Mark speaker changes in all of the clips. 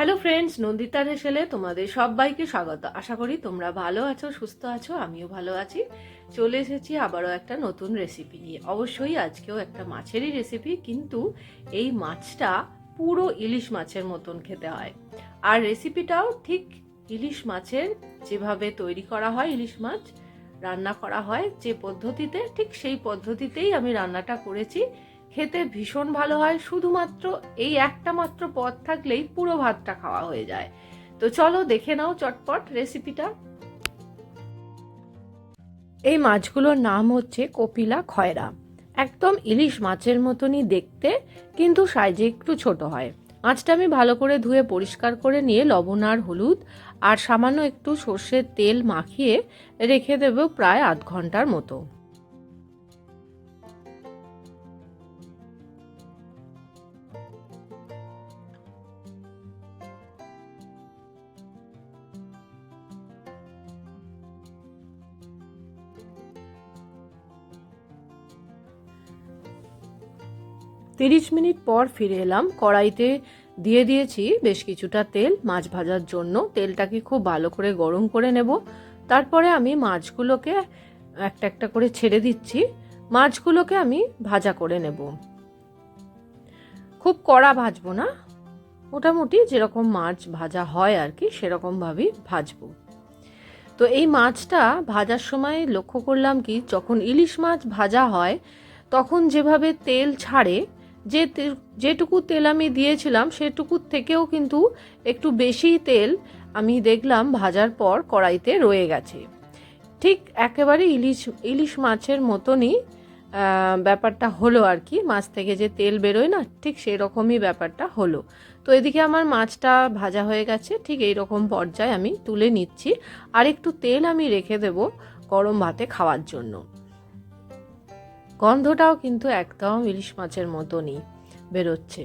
Speaker 1: Hello friends নন্দিতার হেসেলে তোমাদের সবাইকে স্বাগত। আশা করি তোমরা ভালো আছো, সুস্থ আছো, আমিও ভালো আছি। চলে এসেছি আবারও একটা নতুন রেসিপি নিয়ে। অবশ্যই আজকেও একটা মাছেরই রেসিপি কিন্তু এই মাছটা পুরো ইলিশ মাছের মতন খেতে হয়। আর রেসিপিটাও ঠিক ইলিশ মাছের যেভাবে তৈরি করা হয়, ইলিশ মাছ রান্না করা হয়, যে পদ্ধতিতে, ঠিক সেই পদ্ধতিতেই আমি রান্নাটা করেছি। খেতে ভীষণ ভালো হয়, শুধুমাত্র এই একটা মাত্র পদ থাকলেই পুরো ভাতটা খাওয়া হয়ে যায়। তো চলো দেখে নাও চটপট রেসিপিটা এই মাছগুলোর নাম হচ্ছে কপিলা খয়রা। একদম ইলিশ মাছের মতনই দেখতে, কিন্তু সাইজে একটু ছোট হয়। মাছটা আমি ভালো করে ধুয়ে পরিষ্কার করে নিয়ে লবণ আর হলুদ আর সামান্য একটু সর্ষের তেল মাখিয়ে রেখে দেবো প্রায় আধ ঘণ্টার মতো। তিরিশ মিনিট পর ফিরে এলাম। কড়াইতে দিয়ে দিয়েছি বেশ কিছুটা তেল। মাছ ভাজার জন্য তেলটাকে খুব ভালো করে গরম করে নেব। তারপরে আমি মাছগুলোকে একটা একটা করে ছেড়ে দিচ্ছি। মাছগুলোকে আমি ভাজা করে নেব। খুব কড়া ভাজবো না। মোটামুটি যেরকম মাছ ভাজা হয় আর কি সেরকমভাবেই ভাজবো। তো এই মাছটা ভাজার সময় লক্ষ্য করলাম কি, যখন ইলিশ মাছ ভাজা হয়, তখন যেভাবে তেল ছাড়ে যে যেটুকু তেল আমি দিয়েছিলাম সেটুকুর থেকেও কিন্তু একটু বেশি তেল আমি দেখলাম ভাজার পর কড়াইতে রয়ে গেছে। ঠিক একেবারে ইলিশ ইলিশ মাছের মতনই ব্যাপারটা হলো আর কি, মাছ থেকে যে তেল বেরোয় না, ঠিক সেই রকমই ব্যাপারটা হলো। তো এদিকে আমার মাছটা ভাজা হয়ে গেছে, ঠিক এই রকম পর্যায়ে আমি তুলে নিচ্ছি। আর একটু তেল আমি রেখে দেব গরম ভাতে খাওয়ার জন্য। গন্ধটাও কিন্তু একদম ইলিশ মাছের মতনই বেরোচ্ছে।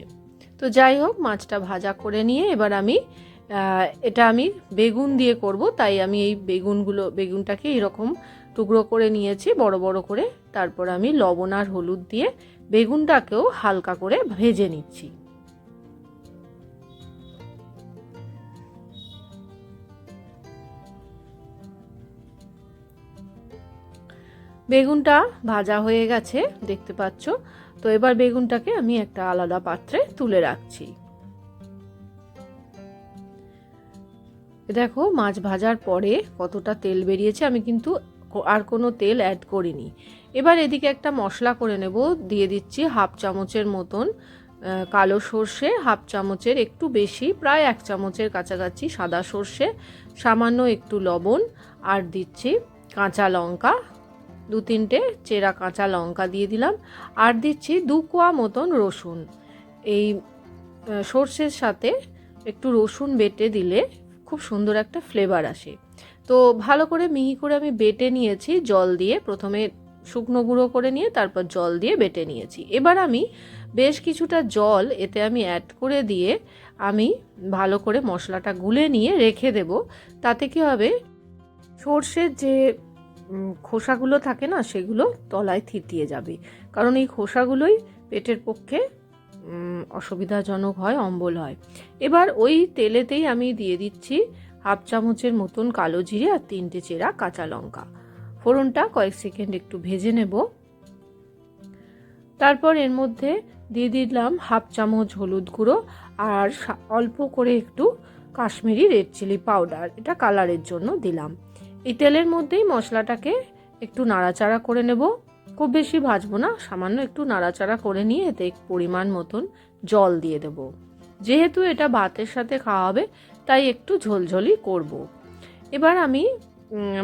Speaker 1: তো যাই হোক, মাছটা ভাজা করে নিয়ে এবার আমি এটা আমি বেগুন দিয়ে করব। তাই আমি এই বেগুনগুলো, বেগুনটাকে এরকম টুকরো করে নিয়েছি, বড় বড় করে। তারপর আমি লবণ আর হলুদ দিয়ে বেগুনটাকেও হালকা করে ভেজে নিচ্ছি। বেগুনটা ভাজা হয়ে গেছে, দেখতে পাচ্ছ? তো এবার বেগুনটাকে আমি একটা আলাদা পাত্রে তুলে রাখছি। দেখো, মাছ ভাজার পরে কতটা তেল বেরিয়েছে, আমি কিন্তু আর কোনো তেল অ্যাড করিনি। এবার এদিকে একটা মশলা করে নেব, দিয়ে দিচ্ছি হাফ চামচের মতন কালো সর্ষে, হাফ চামচের একটু বেশি, প্রায় এক চামচের কাছাকাছি সাদা সর্ষে, সামান্য একটু লবণ, আর দিচ্ছি কাঁচা লঙ্কা দু তিনটে চেরা কাঁচা লঙ্কা দিয়ে দিলাম আর দিচ্ছি দু কোয়া মতন রসুন। এই সর্ষের সাথে একটু রসুন বেটে দিলে খুব সুন্দর একটা ফ্লেভার আসে। তো ভালো করে মিহি করে আমি বেটে নিয়েছি, জল দিয়ে প্রথমে শুকনো গুঁড়ো করে নিয়ে তারপর জল দিয়ে বেটে নিয়েছি। এবার আমি বেশ কিছুটা জল এতে আমি অ্যাড করে দিয়ে আমি ভালো করে মশলাটা গুলে নিয়ে রেখে দেব। তাতে কি হবে? সর্ষের যে খোসাগুলো থাকে না, সেগুলো তলায় থিতিয়ে যাবে। কারণ এই খোসাগুলোই পেটের পক্ষে অসুবিধাজনক হয়, অম্বল হয়। এবার ওই তেলেতেই আমি দিয়ে দিচ্ছি হাফ চামচের মতন কালো জিরে আর তিনটে চেরা কাঁচা লঙ্কা। ফোড়নটা কয়েক সেকেন্ড একটু ভেজে নেব। তারপর এর মধ্যে দিয়ে দিলাম হাফ চামচ হলুদ গুঁড়ো আর অল্প করে একটু কাশ্মীরি রেড চিলি পাউডার। এটা কালারের জন্য দিলাম। এই তেলের মধ্যেই মশলাটাকে একটু নাড়াচাড়া করে নেব। খুব বেশি ভাজবো না, সামান্য একটু নাড়াচাড়া করে নিয়ে এতে পরিমাণ মতন জল দিয়ে দেব। যেহেতু এটা ভাতের সাথে খাওয়া হবে, তাই একটু ঝোলঝোলি করব। এবার আমি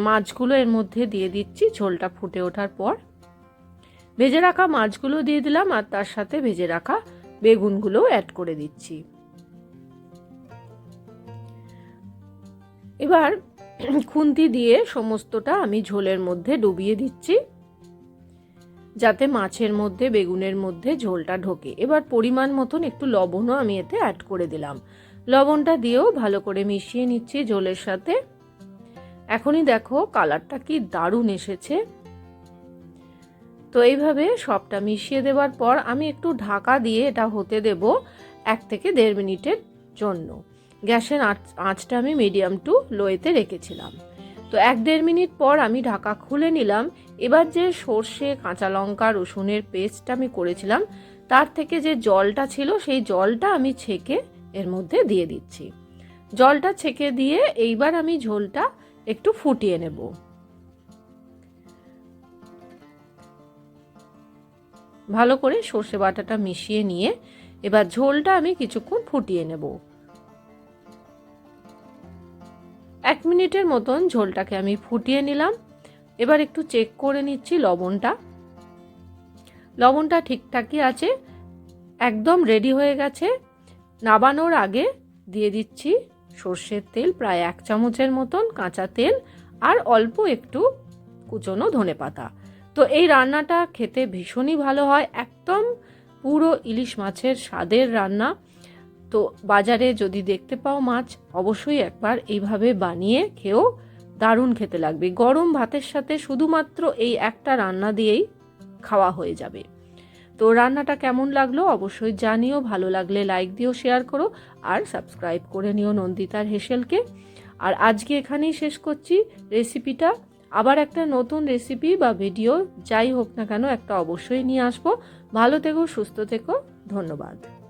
Speaker 1: মাছগুলো এর মধ্যে দিয়ে দিচ্ছি, ঝোলটা ফুটে ওঠার পর। ভেজে রাখা মাছগুলো দিয়ে দিলাম আর তার সাথে ভেজে রাখা বেগুনগুলো অ্যাড করে দিচ্ছি। এবার খুন্তি দিয়ে সমস্তটা আমি ঝোলের মধ্যে ডুবিয়ে দিচ্ছি, যাতে মাছের মধ্যে, বেগুনের মধ্যে ঝোলটা ঢোকে। এবার পরিমাণ মতন একটু লবণও আমি এতে অ্যাড করে দিলাম। লবণটা দিয়েও ভালো করে মিশিয়ে নিচ্ছি ঝোলের সাথে। এখনই দেখো কালারটা কি দারুণ এসেছে। তো এইভাবে সবটা মিশিয়ে দেওয়ার পর আমি একটু ঢাকা দিয়ে এটা হতে দেব এক থেকে দেড় মিনিটের জন্য। গ্যাসের আঁচ, আঁচটা আমি মিডিয়াম টু লোয়েতে রেখেছিলাম। তো এক দেড় মিনিট পর আমি ঢাকা খুলে নিলাম। এবার যে সর্ষে, কাঁচা লঙ্কা, রসুনের পেস্টটা আমি করেছিলাম, তার থেকে যে জলটা ছিল, সেই জলটা আমি ছেঁকে এর মধ্যে দিয়ে দিচ্ছি। জলটা ছেঁকে দিয়ে এইবার আমি ঝোলটা একটু ফুটিয়ে নেব। ভালো করে সর্ষে বাটাটা মিশিয়ে নিয়ে এবার ঝোলটা আমি কিছুক্ষণ ফুটিয়ে নেব। এক মিনিটের মতন ঝোলটাকে আমি ফুটিয়ে নিলাম। এবার একটু চেক করে নিচ্ছি লবণটা। লবণটা ঠিকঠাকই আছে, একদম রেডি হয়ে গেছে। নাবানোর আগে দিয়ে দিচ্ছি সর্ষের তেল, প্রায় এক চামচের মতন কাঁচা তেল আর অল্প একটু কুচনো ধনে পাতা। তো এই রান্নাটা খেতে ভীষণই ভালো হয়, একদম পুরো ইলিশ মাছের স্বাদের রান্না। তো বাজারে যদি দেখতে পাও মাছ, অবশ্যই একবার এইভাবে বানিয়ে খেয়েও দারুণ খেতে লাগবে। গরম ভাতের সাথে শুধুমাত্র এই একটা রান্না দিয়েই খাওয়া হয়ে যাবে। তো রান্নাটা কেমন লাগল অবশ্যই জানিও, ভালো লাগলে লাইক দিও শেয়ার করো, আর সাবস্ক্রাইব করে নিও নন্দিতার হেসেলকে। আর আজকে এখানেই শেষ করছি রেসিপিটা আবার একটা নতুন রেসিপি বা ভিডিও যাই হোক না কেন, একটা অবশ্যই নিয়ে আসব। ভালো থেকো, সুস্থ থেকো, ধন্যবাদ।